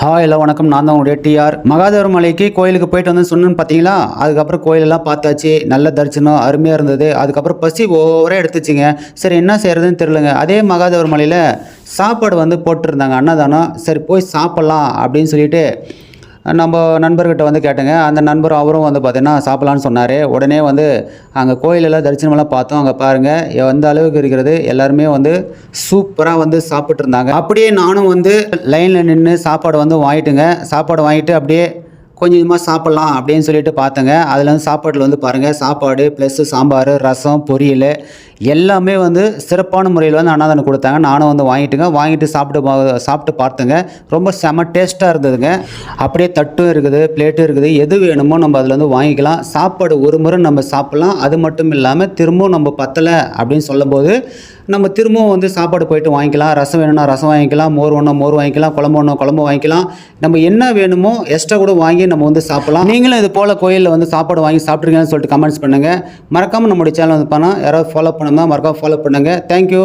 Hi எல்லாம் வணக்கம். நான் தான் உங்களுடைய டிஆர் மகாதேவர் மலைக்கு கோயிலுக்கு போயிட்டு வந்து சொன்னேன்னு பார்த்தீங்களா? அதுக்கப்புறம் கோயிலெல்லாம் பார்த்தாச்சு. நல்ல தரிசனம் அருமையாக இருந்தது. அதுக்கப்புறம் பசி ஓவரே எடுத்துச்சுங்க. சரி என்ன செய்யறதுன்னு தெரிலங்க அதே மகாதேவர் மலையில் சாப்பாடு வந்து போட்டிருந்தாங்க. அன்னதானம். சரி போய் சாப்பிட்லாம் அப்படின்னு சொல்லிட்டு நம்ம நண்பர்கிட்ட வந்து கேட்டேங்க. அந்த நண்பர் அவரும் வந்து பார்த்திங்கன்னா சாப்பிட்லான்னு சொன்னார். உடனே வந்து அங்கே கோயிலெல்லாம் தரிசனமெல்லாம் பார்த்தோம். அங்கே பாருங்கள் எந்த அளவுக்கு இருக்கிறது எல்லாருமே வந்து சூப்பராக வந்து சாப்பிட்ருந்தாங்க அப்படியே நானும் வந்து லைனில் நின்று சாப்பாடு வந்து வாங்கிட்டுங்க. சாப்பாடு வாங்கிட்டு அப்படியே கொஞ்சம் கொஞ்சமாக சாப்பிட்லாம் அப்படின்னு சொல்லிட்டு பார்த்தேங்க. அதில் வந்து சாப்பாட்டில் வந்து பாருங்கள் சாப்பாடு ப்ளஸ்ஸு சாம்பார் ரசம் பொரியல் எல்லாமே வந்து சிறப்பான முறையில் வந்து அண்ணாதானம் கொடுத்தாங்க. நானும் வந்து வாங்கிட்டுங்க. வாங்கிட்டு சாப்பிட்டு பா- சாப்பிட்டு பார்த்தேங்க. ரொம்ப செம டேஸ்ட்டாக இருந்ததுங்க. அப்படியே தட்டும் இருக்குது பிளேட்டும் இருக்குது. எது வேணுமோ நம்ம அதில் வந்து வாங்கிக்கலாம். சாப்பாடு ஒரு முறை நம்ம சாப்பிட்லாம். அது மட்டும் இல்லாமல் திரும்பவும் நம்ம பத்தலை அப்படின்னு சொல்லும்போது நம்ம திரும்பவும் வந்து சாப்பாடு போயிட்டு வாங்கிக்கலாம். ரசம் வேணும்னா ரசம் வாங்கிக்கலாம். மோர் ஒன்றா மோர் வாங்கிக்கலாம். குழம்பு வேணும் குழம்பு வாங்கிக்கலாம். நம்ம என்ன வேணுமோ எக்ஸ்ட்ரா கூட வாங்கி நம்ம வந்து சாப்பிடலாம். நீங்களும் இது போல் கோயிலில் வந்து சாப்பாடு வாங்கி சாப்பிட்ருக்கீங்கன்னு சொல்லிட்டு கமெண்ட்ஸ் பண்ணுங்கள் மறக்காமல் நம்மளுடைய சேனல் வந்து பண்ணால் யாராவது ஃபாலோ பண்ணுமா மறக்காம ஃபாலோ பண்ணுங்கள் தேங்க்யூ